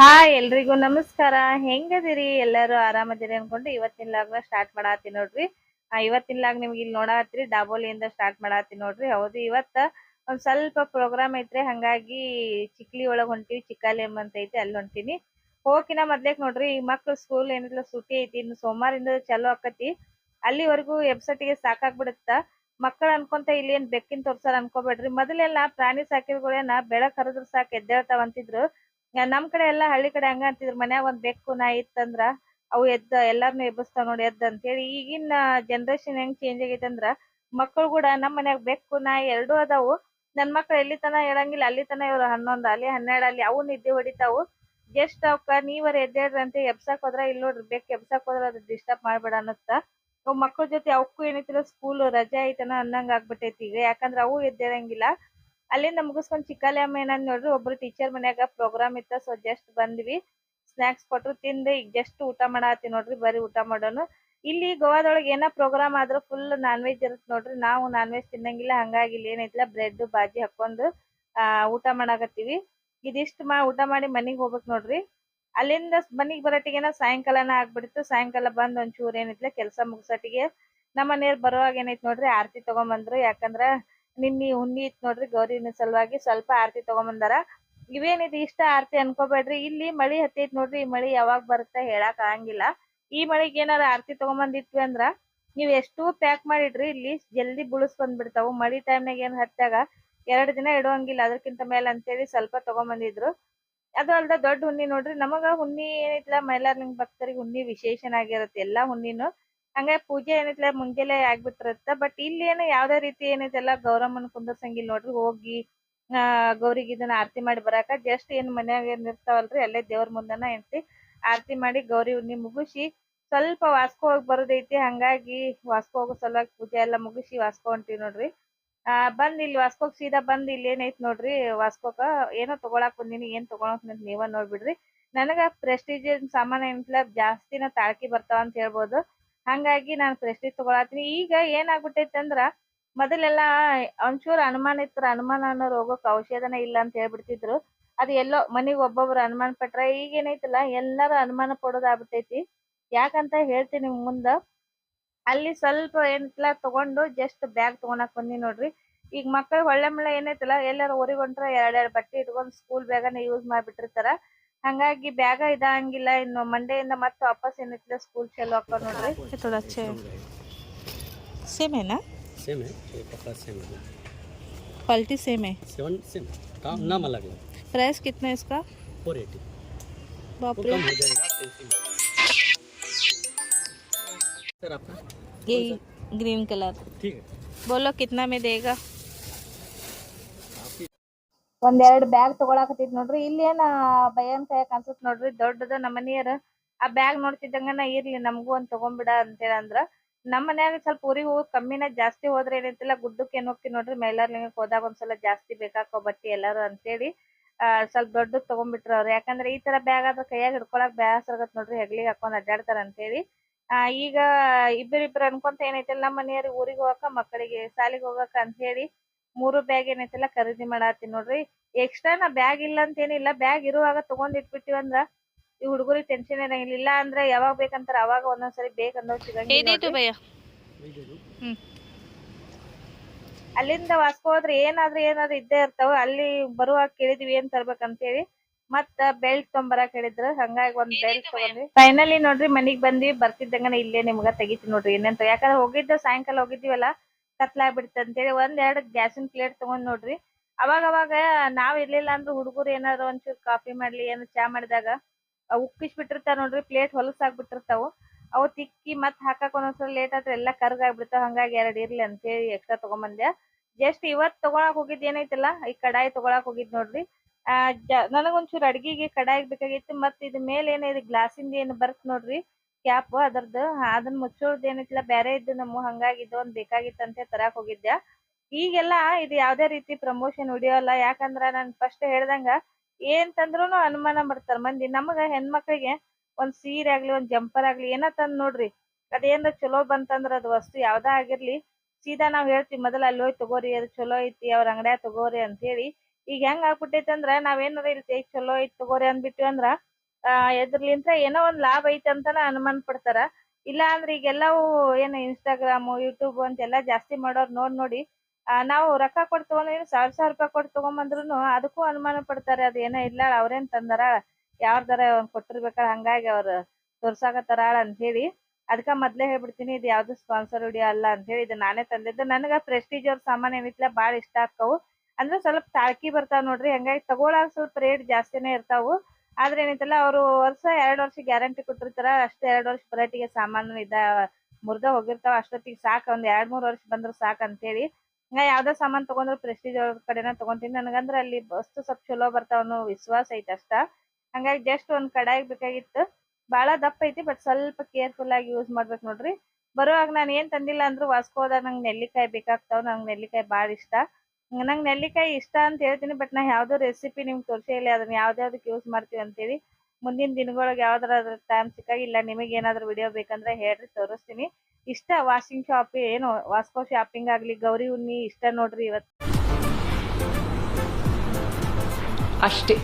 Hi ಎಲ್ರಿಗೂ ನಮಸ್ಕಾರ. ಹೆಂಗದಿರಿ? ಎಲ್ಲರೂ ಆರಾಮದಿರಿ ಅನ್ಕೊಂಡು ಇವತ್ತಿನ ಲಾಗ್ನ ಸ್ಟಾರ್ಟ್ ಮಾಡಾತಿ ನೋಡ್ರಿ. ಇವತ್ತಿನ ಲಾಗ್ ನಿಮ್ಗೆ ಇಲ್ಲಿ ನೋಡಾತ್ರಿ. ಡಾಬೋಲಿಯಿಂದ ಸ್ಟಾರ್ಟ್ ಮಾಡಾತಿ ನೋಡ್ರಿ. ಹೌದು, ಇವತ್ತ ಒಂದ್ ಸ್ವಲ್ಪ ಪ್ರೋಗ್ರಾಮ್ ಐತ್ರಿ. ಹಂಗಾಗಿ ಚಿಕ್ಲಿ ಒಳಗ್ ಹೊಂಟಿವಿ. ಚಿಕ್ಕಾಲಿ ಎಂಬಂತ ಐತಿ, ಅಲ್ಲಿ ಹೊಂಟಿನಿ. ಹೋಗಿನ ಮೊದ್ಲೇಕ್ ನೋಡ್ರಿ, ಈ ಮಕ್ಳು ಸ್ಕೂಲ್ ಏನಿಲ್ಲ, ಸುಟಿ ಐತಿ. ಇನ್ನು ಸೋಮವಾರಿಂದ ಚಾಲೂ ಆಕತಿ. ಅಲ್ಲಿವರೆಗೂ ಗೆ ಸಾಕಾಗ್ಬಿಡುತ್ತ. ಮಕ್ಕಳು ಅನ್ಕೊಂತ ಇಲ್ಲಿ ಏನ್ ಬೆಕ್ಕಿನ ತೋರ್ಸಾರ ಅನ್ಕೋಬೇಡ್ರಿ. ಮೊದಲೆಲ್ಲಾ ಪ್ರಾಣಿ ಸಾಕಿದ್ಗಳೇನ ಬೆಳಕ್ ಹರಿದ್ರ ಸಾಕ್, ಎದ್ದೇಳ್ತಾವ ಅಂತಿದ್ರು. ಯಾ- ನಮ್ ಕಡೆ ಎಲ್ಲಾ ಹಳ್ಳಿ ಕಡೆ ಹಂಗ ಅಂತಿದ್ರು. ಮನ್ಯಾಗ ಒಂದ್ ಬೆಕ್ಕು, ನಾಯಿ ಇತ್ತಂದ್ರ ಅವು ಎದ್ದ, ಎಲ್ಲಾರ್ನು ಎಬ್ಬಿಸ್ತಾವ್ ನೋಡಿ ಎದ್ದ ಅಂತೇಳಿ. ಈಗಿನ ಜನರೇಷನ್ ಹೆಂಗ್ ಚೇಂಜ್ ಆಗೈತೆ ಅಂದ್ರ ಮಕ್ಕಳು ಕೂಡ ನಮ್ ಮನ್ಯಾಗ ಬೆಕ್ಕು, ನಾಯಿ ಎರಡು ಅದಾವು. ನನ್ ಮಕ್ಳು ಎಲ್ಲಿ ತನ ಹೇಳಂಗಿಲ್ಲ. ಅಲ್ಲಿ ತನ ಇವ್ರು ಹನ್ನೊಂದ್, ಅಲ್ಲಿ ಹನ್ನೆರಡ್, ಅಲ್ಲಿ ಅವು ನಿದ್ದೆ ಹೊಡಿತಾವು. ಜಸ್ಟ್ ಅವಕ್ಕ ನೀವರ ಎದ್ದೇಳ್ರಿ ಅಂತ ಎಬ್ಸಾಕ್ ಹೋದ್ರ ಇಲ್ ನೋಡ್ರಿ ಬೆಕ್ ಎಬ್ಸಾಕ್ ಹೋದ್ರ ಅದ್ ಡಿಸ್ಟರ್ಬ್ ಮಾಡ್ಬೇಡ ಅನ್ನತ್ತ. ಅವ್ ಮಕ್ಳ ಜೊತೆ ಅವಕ್ಕೂ ಏನೈತಿಲ್ಲ ಸ್ಕೂಲ್ ರಜೆ ಐತನ ಅನ್ನಂಗ್ ಆಗ್ಬಿಟ್ಟೈತಿ ಈಗ. ಯಾಕಂದ್ರ ಅವು ಎದ್ದೇಳಂಗಿಲ್ಲ. ಅಲ್ಲಿಂದ ಮುಗಿಸ್ಕೊಂಡ್ ಚಿಕ್ಕಾಲಿ ಅಮ್ಮ ಏನಂದ್ ನೋಡ್ರಿ, ಒಬ್ರು ಟೀಚರ್ ಮನ್ಯಾಗ ಪ್ರೋಗ್ರಾಮ್ ಇತ್ತ ಸೊ ಜಸ್ಟ್ ಬಂದ್ವಿ. ಸ್ನಾಕ್ಸ್ ಕೊಟ್ರು, ತಿಂದು, ಈಗ ಜಸ್ಟ್ ಊಟ ಮಾಡಾತಿ ನೋಡ್ರಿ, ಬರಿ ಊಟ ಮಾಡೋನು. ಇಲ್ಲಿ ಗೋವಾದೊಳಗೆ ಏನ ಪ್ರೋಗ್ರಾಮ್ ಆದ್ರೂ ಫುಲ್ ನಾನ್ ವೆಜ್ ಇರುತ್ತೆ ನೋಡ್ರಿ, ನಾವು ನಾನ್ ವೆಜ್ ತಿನ್ನಂಗಿಲ್ಲ ಹಂಗಾಗಿ ಇಲ್ಲಿ ಏನೈತಿಲ್ಲ ಬ್ರೆಡ್ ಬಾಜಿ ಹಾಕೊಂಡು ಆ, ಊಟ ಮಾಡಾಕತ್ತೀವಿ. ಇದಿಷ್ಟು ಮಾ, ಊಟ ಮಾಡಿ ಮನಿಗ್ ಹೋಗ್ಬೇಕು ನೋಡ್ರಿ. ಅಲ್ಲಿಂದ ಮನಿಗ್ ಬರೋಟಿಗೆನ ಸಾಯಂಕಾಲನ ಆಗ್ಬಿಡ್ತು, ಸಾಯಂಕಾಲ ಬಂದ್ ಒಂಚೂರ್ ಏನೈತಿಲ್ಲ ಕೆಲಸ ಮುಗಿಸೋಟಿಗೆ. ನಮ್ಮ ಮನೆಯವ್ರ್ ಬರೋವಾಗ ಏನೈತಿ ನೋಡ್ರಿ ತಗೊಂಡ್ ಬಂದ್ರು ಯಾಕಂದ್ರ ನಿನ್ನಿ ಹುಣ್ಣಿ ಇತ್ತು ನೋಡ್ರಿ ಗೌರಿನ ಸಲುವಾಗಿ ಸ್ವಲ್ಪ ಆರ್ತಿ ತಗೊಂಬಂದಾರ. ಇವೇನಿದು ಇಷ್ಟ ಆರತಿ ಅನ್ಕೋಬೇಡ್ರಿ. ಇಲ್ಲಿ ಮಳಿ ಹತ್ತೈತ್ ನೋಡ್ರಿ, ಈ ಮಳಿ ಯಾವಾಗ ಬರುತ್ತೆ ಹೇಳಕ್ ಆಗಂಗಿಲ್ಲ. ಈ ಮಳಿಗ್ ಏನಾರ ಆರತಿ ತಗೊಂಬಂದಿಟ್ವಿ ಅಂದ್ರ ನೀವ್ ಎಷ್ಟು ಪ್ಯಾಕ್ ಮಾಡಿಡ್ರಿ ಇಲ್ಲಿ ಜಲ್ದಿ ಬುಳಸ್ ಬಂದ್ಬಿಡ್ತಾವು. ಮಳಿ ಟೈಮ್ನಾಗ ಏನ್ ಹತ್ತಾಗ ಎರಡ್ ದಿನ ಇಡುವಂಗಿಲ್ಲ ಅದಕ್ಕಿಂತ ಮೇಲೆ ಅಂತೇಳಿ ಸ್ವಲ್ಪ ತಗೊಂಬಂದಿದ್ರು. ಅದು ಅಲ್ದ ದೊಡ್ಡ ಹುಣ್ಣಿ ನೋಡ್ರಿ, ನಮಗ ಹುಣ್ಣಿ ಏನೈತಿಲ್ಲ ಮೈಲಾರ್ಲಿಂಗ್ ಭಕ್ತರಿಗೆ ಹುಣ್ಣಿ ವಿಶೇಷನಾಗಿರುತ್ತೆ. ಎಲ್ಲಾ ಹುಣ್ಣಿನು ಹಂಗಾಗಿ ಪೂಜೆ ಏನೈತಿಲ್ಲ ಮುಂಜಾನೆ ಆಗ್ಬಿಟ್ಟಿರತ್ತ. ಬಟ್ ಇಲ್ಲಿ ಏನು ಯಾವದೇ ರೀತಿ ಏನಿದೆಲ್ಲ ಗೌರಮ್ಮನ ಕುಂದರ್ಸಂಗಿಲ್ಲ ನೋಡ್ರಿ. ಹೋಗಿ, ಆ, ಗೌರಿಗೆ ಇದನ್ನ ಆರತಿ ಮಾಡಿ ಬರಾಕ ಜಸ್ಟ್ ಏನ್ ಮನ್ಯಾಗ ಏನ್ ಇರ್ತಾವಲ್ರಿ, ಅಲ್ಲೇ ದೇವ್ರ ಮುಂದನ ಎಂತಿ ಆರತಿ ಮಾಡಿ ಗೌರಿ ಹುಣ್ಣಿ ಮುಗಿಸಿ ಸ್ವಲ್ಪ ವಾಸ್ಕೋ ಹೋಗಿ ಬರೋದೈತಿ. ಹಂಗಾಗಿ ವಾಸ್ಕೋ ಹೋಗೋ ಸಲುವಾಗಿ ಪೂಜೆ ಎಲ್ಲ ಮುಗಿಸಿ ವಾಸ್ಕೋ ಹೊಂಟಿವಿ ನೋಡ್ರಿ. ಆ, ಬಂದ್ ಇಲ್ಲಿ ವಾಸ್ಕೋಕ್ ಸೀದಾ ಬಂದ್ ಇಲ್ಲಿ ಏನೈತಿ ನೋಡ್ರಿ ವಾಸ್ಕೋಕ. ಏನೋ ತಗೊಳಾಕ್ ಬಂದಿನಿ, ಏನ್ ತಗೊಳಕ್ ನೀವ ನೋಡ್ಬಿಡ್ರಿ. ನನಗ ಪ್ರೆಸ್ಟೀಜ್ ಸಾಮಾನ್ ಏನಿಲ್ಲ ಜಾಸ್ತಿನ ತಾಳ್ಕಿ ಬರ್ತಾವ ಅಂತ ಹೇಳ್ಬೋದು. ಹಂಗಾಗಿ ನಾನ್ ಪ್ರೆಸ್ಟೀಜ್ ತಗೊಳತೀನಿ ಈಗ ಏನಾಗ್ಬಿಟ್ಟೈತಿ ಅಂದ್ರ ಮೊದಲೆಲ್ಲಾ ಒಂಚೂರ್ ಅನುಮಾನ ಇತ್ರ ಅನುಮಾನ ಅನ್ನೋ ರೋಗಕ್ಕೆ ಔಷಧನ ಇಲ್ಲ ಅಂತ ಹೇಳ್ಬಿಡ್ತಿದ್ರು. ಅದು ಎಲ್ಲೋ ಮನಿಗ್ ಒಬ್ಬೊಬ್ರು ಅನುಮಾನ ಪಟ್ರ ಈಗ ಏನೈತಲ್ಲ, ಎಲ್ಲಾರು ಅನುಮಾನ ಪಡೋದ್ ಆಗ್ಬಿಟ್ಟೈತಿ ಯಾಕಂತ ಹೇಳ್ತೀನಿ ಮುಂದ. ಅಲ್ಲಿ ಸ್ವಲ್ಪ ಏನಿಲ್ಲ ತಗೊಂಡು ಜಸ್ಟ್ ಬ್ಯಾಗ್ ತಗೊಳಕ್ ಬಂದಿ ನೋಡ್ರಿ. ಈಗ ಮಕ್ಕಳು ಒಳ್ಳೆ ಮಳೆ ಏನೈತಲ್ಲ, ಎಲ್ಲಾರ ಊರಿಗ್ ಹೊಂಟ್ರ ಎರಡ್ ಎರಡ್ ಬಟ್ಟೆ ಇಟ್ಕೊಂಡ್ ಸ್ಕೂಲ್ ಬ್ಯಾಗನ ಯೂಸ್ ಮಾಡ್ಬಿಟ್ಟಿರ್ತಾರ. ಹಂಗಾಗಿ ಬ್ಯಾಗ ಇದಂಗಿಲ್ಲ ಇನ್ನು ಮಂಡೆಯಿಂದ ಮತ್ತೆ ವಾಪಸ್ ಏನೈತಿಲ್ಲ ಸ್ಕೂಲ್ ಚಾಲು ಆಕ್ಕವ್ ನೋಡ್ರಿ ये थोड़ा अच्छे सेम है ना सेम है ये कपड़ा सेम है क्वालिटी सेम है सेवन सेम काम नाम अलग है प्राइस कितना है इसका फोर एटी बाप वो रे कम हो जाएगा टेंशन मत सर आपका ये ग्रीन कलर ठीक है बोलो कितना में देगा ಒಂದೆರಡ್ ಬ್ಯಾಗ್ ತಗೊಳಕತ್ತೈತಿ ನೋಡ್ರಿ. ಇಲ್ಲೇನ ಏನ ಭಯನ್ ಕಾಯಕ್ ಅನ್ಸತ್ ನೋಡ್ರಿ. ದೊಡ್ಡದ ನಮ್ಮ ಮನಿಯರ್ ಆ ಬ್ಯಾಗ್ ನೋಡ್ತಿದ್ದಂಗನ ಇರ್ಲಿ, ನಮಗೂ ಒಂದ್ ತಗೊಂಬಿಡ ಅಂತೇಳಿ ಅಂದ್ರ ನಮ್ ಮನ್ಯಾಗ ಸ್ವಲ್ಪ ಊರಿಗೆ ಹೋಗ್ ಕಮ್ಮಿನ ಜಾಸ್ತಿ ಹೋದ್ರೆ ಏನೈತಿಲ್ಲ ಗುಡ್ಡಕ್ಕೆ ಏನ್ ಹೋಗ್ತಿವಿ ನೋಡ್ರಿ, ಮೈಲಾರ್ಲಿಂಗಕ್ ಹೋದಾಗ ಒಂದ್ಸಲ ಜಾಸ್ತಿ ಬೇಕಾಕೋ ಬಟ್ಟಿ ಎಲ್ಲಾರು ಅಂತೇಳಿ, ಆ, ಸ್ವಲ್ಪ ದೊಡ್ಡದ್ ತಗೊಂಡ್ಬಿಟ್ರ ಅವ್ರು. ಯಾಕಂದ್ರೆ ಈ ತರ ಬ್ಯಾಗ್ ಆದ್ರೆ ಕೈಯಾಗ ಹಿಡ್ಕೊಳಕ್ ಬ್ಯಾಸ್ ಆಗತ್ ನೋಡ್ರಿ, ಹೆಗ್ಲಿಗ್ ಹಾಕೊಂಡ್ ಅಡ್ಡಾಡ್ತಾರ ಅಂತೇಳಿ. ಆ, ಈಗ ಇಬ್ಬರಿಬ್ರು ಅನ್ಕೊಂತ ಏನೈತಿಲ್ಲ ನಮ್ಮ ಮನೆಯವ್ರಿಗೆ ಊರಿಗೆ ಹೋಗಾಕ, ಮಕ್ಕಳಿಗೆ, ಶಾಲಿಗ್ ಹೋಗಾಕ ಅಂತ ಹೇಳಿ ಮೂರು ಬ್ಯಾಗ್ ಏನೈತಲ್ಲ ಖರೀದಿ ಮಾಡಾತಿನ್ ನೋಡ್ರಿ. ಎಕ್ಸ್ಟ್ರಾ ನಾ ಬ್ಯಾಗ್ ಇಲ್ಲ ಅಂತ ಏನಿಲ್ಲ ಬ್ಯಾಗ್ ಇರುವಾಗ ತಗೊಂಡ್ ಇಟ್ಬಿಟ್ಟಿವಿ ಅಂದ್ರ ಈ ಹುಡುಗರಿಗೆ ಟೆನ್ಷನ್ ಇರಂಗಿಲ್ಲ ಇಲ್ಲ ಅಂದ್ರೆ ಯಾವಾಗ ಬೇಕಂತಾರ ಅವಾಗ ಒಂದೊಂದ್ಸರಿ ಬೇಕಂದವ್ ಸಿಗಂಗಿಲ್ಲ ಅಲ್ಲಿಂದ ವಾಸ್ಕೋ ಹೋದ್ರೆ ಏನಾದ್ರೂ ಏನಾದ್ರು ಇದ್ದೇ ಇರ್ತಾವ. ಅಲ್ಲಿ ಬರುವಾಗ ಕೇಳಿದ್ವಿ ಏನ್ ತರ್ಬೇಕಂತ ಹೇಳಿ ಮತ್ತ ಬೆಲ್ಟ್ ತೊಂಬರಾಕ್ ಹೇಳಿದ್ರ. ಹಂಗಾಗಿ ಒಂದ್ ಬೆಲ್ಟ್ ತಗೊಂಡ್ವಿ. ಫೈನಲಿ ನೋಡ್ರಿ ಮನಿಗ್ ಬಂದ್ವಿ. ಬರ್ತಿದ್ದಂಗನ ಇಲ್ಲೇ ನಿಮ್ಗ ತೆಗಿತೀನಿ ನೋಡ್ರಿ ಏನಂತ ಯಾಕಂದ್ರ ಹೋಗಿದ್ದ ಸಾಯಂಕಾಲ ಹೋಗಿದ್ವಿಲ್ಲ ಕತ್ಲಾಗ್ಬಿಡ್ತ ಅಂತೇಳಿ ಒಂದ್ ಎರಡ್ ಗ್ಯಾಸಿನ ಪ್ಲೇಟ್ ತಗೊಂಡ್ ನೋಡ್ರಿ. ಅವಾಗ ಅವಾಗ ನಾವ್ ಇರ್ಲಿಲ್ಲ ಅಂದ್ರ ಹುಡುಗರು ಏನಾದ್ರು ಒಂಚೂರ್ ಕಾಫಿ ಮಾಡ್ಲಿ ಏನ್ ಚಾ ಮಾಡಿದಾಗ ಉಕ್ಕಿಸ್ ಬಿಟ್ಟಿರ್ತಾರ ನೋಡ್ರಿ, ಪ್ಲೇಟ್ ಹೊಲಸಾಗ್ಬಿಟ್ಟಿರ್ತಾವು ಅವು ತಿಕ್ಕಿ ಮತ್ ಹಾಕಕ್ ಒಂದೊಂದ್ಸಲ ಲೇಟ್ ಆದ್ರೆ ಎಲ್ಲಾ ಕರ್ಗಾಗ್ಬಿಡ್ತಾವ ಹಂಗಾಗಿ ಎರಡ್ ಇರ್ಲಿ ಅಂತೇಳಿ ಎಕ್ಸ್ಟ್ರಾ ತಗೊಂಬಂದೆ. ಜಸ್ಟ್ ಇವತ್ ತಗೊಳಕ್ ಹೋಗಿದ್ ಏನೈತಲ್ಲ, ಈ ಕಡಾಯಿ ತಗೊಳಕ್ ಹೋಗಿದ್ ನೋಡ್ರಿ. ಆ ನನಗೊಂಚೂರ್ ಅಡ್ಗಿಗೆ ಕಡಾಯಿ ಬೇಕಾಗಿತ್ತು ಮತ್ ಇದ್ ಮೇಲೆ ಏನಿದೆ ಗ್ಲಾಸಿಂದ ಏನ್ ಬರ್ತ್ ನೋಡ್ರಿ. ಕ್ಯಾಪ್ ಅದರ್ದು ಅದನ್ನ ಮುಚ್ಚೋದ್ ಏನಿತ್ತಿಲ್ಲ ಬ್ಯಾರೆ ಇದ್ದು ನಮ್ಮ ಹಂಗಾಗಿ ಇದೊಂದ್ ಬೇಕಾಗಿತ್ತಂತೆ ತರಾಕ್ ಹೋಗಿದ್ದೆ ಈಗೆಲ್ಲ ಇದು ಯಾವ್ದೇ ರೀತಿ ಪ್ರಮೋಷನ್ ವಿಡಿಯೋ ಅಲ್ಲ ಯಾಕಂದ್ರ ನಾನ್ ಫಸ್ಟ್ ಹೇಳ್ದಂಗ ಏನ್ ತಂದ್ರೂನು ಅನುಮಾನ ಮಾಡ್ತಾರ ಮಂದಿ. ನಮಗ ಹೆಣ್ಮಕ್ಳಿಗೆ ಒಂದ್ ಸೀರೆ ಆಗ್ಲಿ, ಒಂದ್ ಜಂಪರ್ ಆಗ್ಲಿ, ಏನ ತಂದ್ ನೋಡ್ರಿ. ಅದೇನ್ರ ಚಲೋ ಬಂತಂದ್ರ ಅದು ವಸ್ತು ಯಾವ್ದ ಆಗಿರ್ಲಿ, ಸೀದಾ ನಾವ್ ಹೇಳ್ತೀವಿ ಮೊದಲ ಅಲ್ಲಿ ಹೋಗಿ ತಗೋರಿ, ಅದು ಚಲೋ ಐತಿ, ಅವ್ರ ಅಂಗಡ್ಯಾಗ ತಗೋರಿ ಅಂತ ಹೇಳಿ. ಈಗ ಹೆಂಗ್ ಆಗ್ಬಿಟ್ಟೈತಿ ಅಂದ್ರ ನಾವೇನಾರ ಇಲ್ಲಿ ಚಲೋ ಐತಿ ತಗೋರಿ ಅಂದ್ಬಿಟ್ವಿ ಅಂದ್ರ ಆ ಇದ್ರಲಿಂತ್ರ ಏನೋ ಒಂದ್ ಲಾಭ ಐತೆ ಅಂತಾನ ಅನುಮಾನ ಪಡ್ತಾರ. ಇಲ್ಲ ಅಂದ್ರೆ ಈಗೆಲ್ಲವೂ ಏನು ಇನ್ಸ್ಟಾಗ್ರಾಮ್ ಯೂಟ್ಯೂಬ್ ಅಂತೆಲ್ಲ ಜಾಸ್ತಿ ಮಾಡೋರ್ ನೋಡ್ ನೋಡಿ ಆ, ನಾವು ರೊಕ್ಕ ಕೊಟ್ಟು ಏನು ಸಾವಿರ ಸಾವಿರ ರೂಪಾಯಿ ಕೊಟ್ಟು ತಗೊಂಬಂದ್ರು ಅದಕ್ಕೂ ಅನುಮಾನ ಪಡ್ತಾರೆ. ಅದ್ ಏನೋ ಇಲ್ಲ ಅವ್ರೇನ್ ತಂದಾರ ಯಾವ್ದಾರ ಕೊಟ್ಟಿರ್ಬೇಕಾರ ಹಂಗಾಗಿ ಅವ್ರ ತೋರ್ಸಾಕತ್ತಾರ ಅಂತ ಹೇಳಿ ಅದಕ್ಕ ಮೊದ್ಲೇ ಹೇಳ್ಬಿಡ್ತೀನಿ ಇದು ಯಾವ್ದು ಸ್ಪಾನ್ಸರ್ ವಿಡಿಯೋ ಅಲ್ಲ ಅಂತ ಹೇಳಿ ಇದು ನಾನೇ ತಂದಿದ್ದು. ನನಗ ಪ್ರೆಸ್ಟೀಜ್ ಅವ್ರ ಸಾಮಾನ್ ಏನಿತ್ಲ ಬಾಳ ಇಷ್ಟ ಆಕ್ಕವು ಅಂದ್ರೆ ಸ್ವಲ್ಪ ತಾಳ್ಕಿ ಬರ್ತಾವ ನೋಡ್ರಿ. ಹಂಗಾಗಿ ತಗೊಳಕ್ ಸ್ವಲ್ಪ ರೇಟ್ ಜಾಸ್ತಿನೇ ಇರ್ತಾವು. ಆದ್ರೆ ಏನೈತಲ್ಲ, ಅವರು ವರ್ಷ ಎರಡ್ ವರ್ಷ ಗ್ಯಾರಂಟಿ ಕೊಟ್ಟಿರ್ತಾರ, ಅಷ್ಟೇ ಎರಡ್ ವರ್ಷ ಬರಟಿಗೆ ಸಾಮಾನು ಇದ ಮುರ್ದ ಹೋಗಿರ್ತಾವ, ಅಷ್ಟೊತ್ತಿಗೆ ಸಾಕ, ಒಂದ್ ಎರಡ್ ಮೂರ್ ವರ್ಷ ಬಂದ್ರ ಸಾಕು ಅಂತೇಳಿ. ನಾ ಯಾವ್ದೋ ಸಾಮಾನ್ ತಗೊಂಡ್ರು ಪ್ರೆಸ್ಟೀಜ್ ಅವ್ರ ಕಡೆನ ತಗೊಂತೀನಿ. ನನಗಂದ್ರ ಅಲ್ಲಿ ವಸ್ತು ಸ್ವಲ್ಪ ಚಲೋ ಬರ್ತಾವ ಅನ್ನೋ ವಿಶ್ವಾಸ ಐತಿ ಅಷ್ಟ. ಹಂಗಾಗಿ ಜಸ್ಟ್ ಒಂದ್ ಕಡಾಯಿಗ್ ಬೇಕಾಗಿತ್ತು. ಬಹಳ ದಪ್ಪ ಐತಿ ಬಟ್ ಸ್ವಲ್ಪ ಕೇರ್ಫುಲ್ ಆಗಿ ಯೂಸ್ ಮಾಡ್ಬೇಕು ನೋಡ್ರಿ. ಬರುವಾಗ ನಾನು ಏನ್ ತಂದಿಲ್ಲ ಅಂದ್ರು, ವಾಸ್ಕೋದಾಗ ನಂಗೆ ನೆಲ್ಲಿಕಾಯಿ ಬೇಕಾಗ್ತಾವ, ನಂಗೆ ನೆಲ್ಲಿಕಾಯಿ ಬಾಳ ಇಷ್ಟ. ನಂಗೆ ನೆಲ್ಲಿಕಾಯಿ ಇಷ್ಟ ಅಂತ ಹೇಳ್ತೀನಿ ಬಟ್ ನಾ ಯಾವ್ದು ರೆಸಿಪಿ ನಿಮ್ಗೆ ತೋರಿಸಿಲ್ಲ ಅದನ್ನ ಯಾವ್ದ್ಯಾವ್ದಕ್ಕೆ ಯೂಸ್ ಮಾಡ್ತೀವಿ ಅಂತೇಳಿ. ಮುಂದಿನ ದಿನಗಳಿಗೆ ಯಾವ್ದಾರ ಟೈಮ್ ಸಿಕ್ಕಾಗ ಇಲ್ಲ, ನಿಮಗೆ ಏನಾದ್ರು ವಿಡಿಯೋ ಬೇಕಂದ್ರೆ ಹೇಳ್ರಿ, ತೋರಿಸ್ತೀನಿ. ಇಷ್ಟ ವಾಷಿಂಗ್ ಶಾಪ್ ಏನು ವಾಸ್ಕೋ ಶಾಪಿಂಗ್ ಆಗಲಿ, ಗೌರಿ ಉನ್ನಿ ಇಷ್ಟ ನೋಡ್ರಿ ಇವತ್ತು. ಅಷ್ಟೇ.